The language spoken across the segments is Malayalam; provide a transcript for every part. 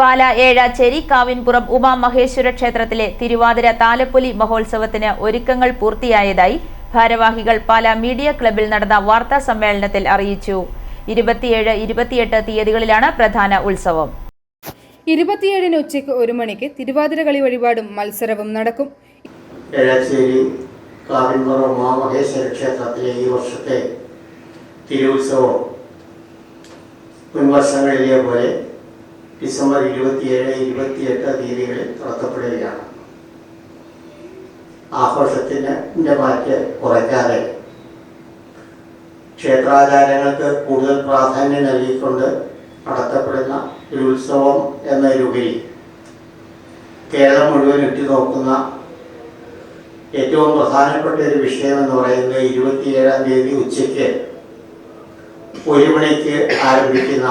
പാല ഏഴാച്ചേരി കാവിൻപുറം ഉമാമഹേശ്വര ക്ഷേത്രത്തിലെ തിരുവാതിര താലപ്പൊലി മഹോത്സവത്തിന് ഒരുക്കങ്ങൾ പൂർത്തിയായതായി ഭാരവാഹികൾ പാല മീഡിയ ക്ലബിൽ നടന്ന വാർത്താ സമ്മേളനത്തിൽ അറിയിച്ചു. ഇരുപത്തിയേഴ് ഇരുപത്തിയെട്ട് തീയതികളിലാണ് പ്രധാന ഉത്സവം. ഇരുപത്തിയേഴിന് ഉച്ചയ്ക്ക് ഒരു മണിക്ക് തിരുവാതിര കളി വഴിപാടും മത്സരവും നടക്കും. ഏഴാച്ചേരി കാവിൻപുറം ഉമാമഹേശ്വര ക്ഷേത്രത്തിലെ ഈ വർഷത്തെ തിരുവുത്സവം മുൻവർഷങ്ങളിലെ പോലെ ഡിസംബർ ഇരുപത്തിയേഴ് ഇരുപത്തിയെട്ട് തീയതികളിൽ നടത്തപ്പെടുകയാണ് ആഘോഷത്തിന്റെ മാറ്റ് കുറയ്ക്കാതെ ക്ഷേത്രാചാരങ്ങൾക്ക് കൂടുതൽ പ്രാധാന്യം നൽകിക്കൊണ്ട് നടത്തപ്പെടുന്ന ഒരു ഉത്സവം എന്നതിലുപരി കേരളം മുഴുവൻ നോക്കുന്ന ഏറ്റവും പ്രധാനപ്പെട്ട ഒരു വിഷയം എന്ന് പറയുന്നത് ഇരുപത്തിയേഴാം തീയതി ഉച്ചയ്ക്ക് ഒരു മണിക്ക് ആരംഭിക്കുന്ന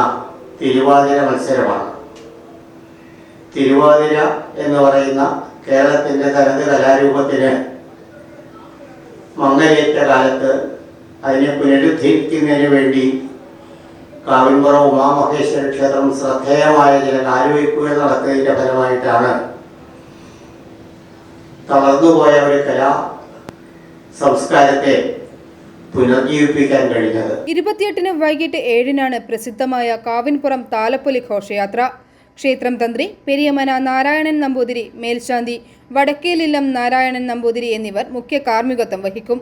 തിരുവാതിര മത്സരമാണ്. തിരുവാതിര എന്ന് പറയുന്ന കേരളത്തിന്റെ തനത് കലാരൂപത്തിന് മങ്ങലേറ്റ കാലത്ത് അതിനെ പുനരുദ്ധരിക്കുന്നതിന് വേണ്ടി കാവിൻപുറം ഉമാമഹേശ്വര ക്ഷേത്രം ശ്രദ്ധേയമായ ചില കാലുവയ്പ്പുകൾ നടത്തിയതിന്റെ ഫലമായിട്ടാണ് തളർന്നുപോയ ഒരു കലാ സംസ്കാരത്തെ പുനർജീവിപ്പിക്കാൻ കഴിഞ്ഞത്. ഇരുപത്തിയെട്ടിന് വൈകിട്ട് ഏഴിനാണ് പ്രസിദ്ധമായ കാവിൻപുറം താലപ്പൊലി ഘോഷയാത്ര. ക്ഷേത്രം തന്ത്രി പെരിയമന നാരായണൻ നമ്പൂതിരി മേൽശാന്തി വടക്കേലില്ലം നാരായണൻ നമ്പൂതിരി എന്നിവർ മുഖ്യ കാർമ്മികത്വം വഹിക്കും.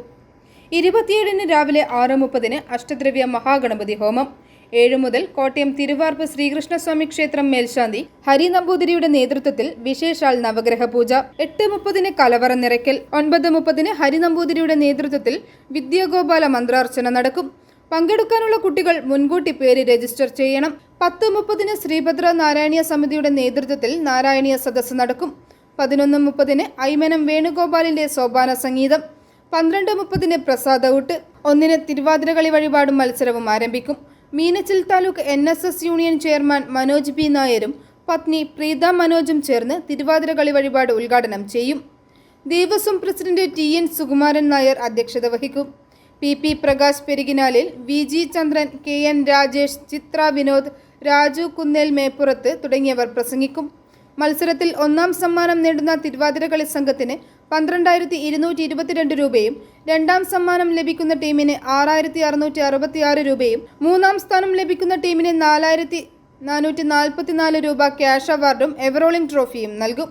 ഇരുപത്തിയേഴിന് രാവിലെ ആറ് മുപ്പതിന് അഷ്ടദ്രവ്യ മഹാഗണപതി ഹോമം. ഏഴു മുതൽ കോട്ടയം തിരുവാർപ്പ് ശ്രീകൃഷ്ണസ്വാമി ക്ഷേത്രം മേൽശാന്തി ഹരി നമ്പൂതിരിയുടെ നേതൃത്വത്തിൽ വിശേഷാൽ നവഗ്രഹ പൂജ. എട്ട് മുപ്പതിന് കലവറ നിറയ്ക്കൽ. ഒൻപത് മുപ്പതിന് ഹരി നമ്പൂതിരിയുടെ നേതൃത്വത്തിൽ വിദ്യാഗോപാല മന്ത്രാർച്ചന നടക്കും. പങ്കെടുക്കാനുള്ള കുട്ടികൾ മുൻകൂട്ടി പേര് രജിസ്റ്റർ ചെയ്യണം. പത്ത് മുപ്പതിന് ശ്രീഭദ്ര നാരായണീയ സമിതിയുടെ നേതൃത്വത്തിൽ നാരായണീയ സദസ്സ് നടക്കും. പതിനൊന്ന് മുപ്പതിന് ഐമനം വേണുഗോപാലിന്റെ സോപാന സംഗീതം. പന്ത്രണ്ട് മുപ്പതിന് പ്രസാദ ഊട്ട് ഒന്നിന് തിരുവാതിരകളി വഴിപാടും മത്സരവും ആരംഭിക്കും. Meenachil taluk N S S union chairman Manoj P നായരും പത്നി പ്രീത മനോജും ചേർന്ന് തിരുവാതിരകളി വഴിപാട് ഉദ്ഘാടനം ചെയ്യും. Devaswom president T N Sukumaran Nair അധ്യക്ഷത വഹിക്കും. P P Prakash Perikinalil V G Chandran K N Rajesh Chithra Vinod Raju Kunnel Meppurath തുടങ്ങിയവർ പ്രസംഗിക്കും. മത്സരത്തിൽ ഒന്നാം സമ്മാനം നേടുന്ന തിരുവാതിരകളി സംഘത്തിന് പന്ത്രണ്ടായിരത്തി ഇരുന്നൂറ്റി ഇരുപത്തിരണ്ട് രൂപയും രണ്ടാം സമ്മാനം ലഭിക്കുന്ന ടീമിന് ആറായിരത്തി അറുന്നൂറ്റി അറുപത്തി ആറ് രൂപയും മൂന്നാം സ്ഥാനം ലഭിക്കുന്ന ടീമിന് നാലായിരത്തി നാനൂറ്റി നാൽപ്പത്തിനാല് രൂപ ക്യാഷ് അവാർഡും എവറോളിംഗ് ട്രോഫിയും നൽകും.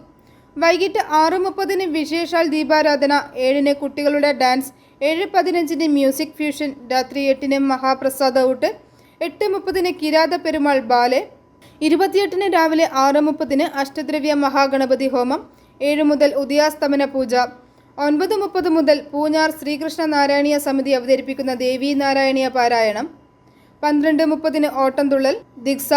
വൈകിട്ട് ആറ് മുപ്പതിന് വിശേഷാൽ ദീപാരാധന. ഏഴിന് കുട്ടികളുടെ ഡാൻസ്. ഏഴ് പതിനഞ്ചിന് മ്യൂസിക് ഫ്യൂഷൻ. രാത്രി എട്ടിന് മഹാപ്രസാദ ഊട്ട്. എട്ട് മുപ്പതിന് കിരാത പെരുമാൾ ബാലെ. ഇരുപത്തിയെട്ടിന് രാവിലെ ആറ് മുപ്പതിന് അഷ്ടദ്രവ്യ മഹാഗണപതി ഹോമം. ഏഴ് മുതൽ ഉദയാസ്തമന പൂജ. ഒൻപത് മുപ്പത് മുതൽ പൂഞ്ഞാർ ശ്രീകൃഷ്ണ നാരായണീയ സമിതി അവതരിപ്പിക്കുന്ന ദേവീ നാരായണീയ പാരായണം. പന്ത്രണ്ട് മുപ്പതിന് ഓട്ടംതുള്ളൽ ദിക്സ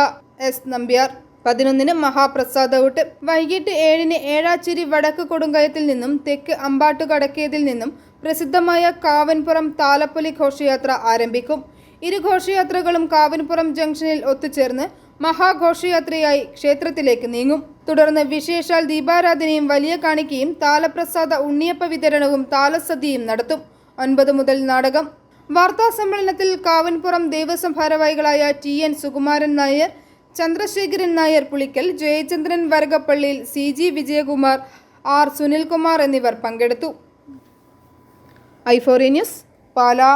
എസ് നമ്പ്യാർ. പതിനൊന്നിന് മഹാപ്രസാദ ഔട്ട് വൈകിട്ട് ഏഴിന് ഏഴാച്ചിരി വടക്ക് കൊടുങ്കയത്തിൽ നിന്നും തെക്ക് അമ്പാട്ടു കടക്കേതിൽ നിന്നും പ്രസിദ്ധമായ കാവൻപുറം താലപ്പൊലി ഘോഷയാത്ര ആരംഭിക്കും. ഇരു ഘോഷയാത്രകളും കാവൻപുറം ജംഗ്ഷനിൽ ഒത്തുചേർന്ന് മഹാഘോഷയാത്രയായി ക്ഷേത്രത്തിലേക്ക് നീങ്ങും. തുടർന്ന് വിശേഷാൽ ദീപാരാധനയും വലിയ കാണിക്കയും താലപ്രസാദ ഉണ്ണിയപ്പ വിതരണവും താലസദ്യയും നടത്തും. ഒൻപത് മുതൽ നാടകം. വാർത്താ സമ്മേളനത്തിൽ കാവൻപുറം ദേവസ്വം ഭാരവാഹികളായ T N Sukumaran Nair Chandrasekharan Nair Pulickal Jayachandran Varakappalliyil C G Vijayakumar R Sunilkumar എന്നിവർ പങ്കെടുത്തു. ഐഫോറി ന്യൂസ് പാലാ.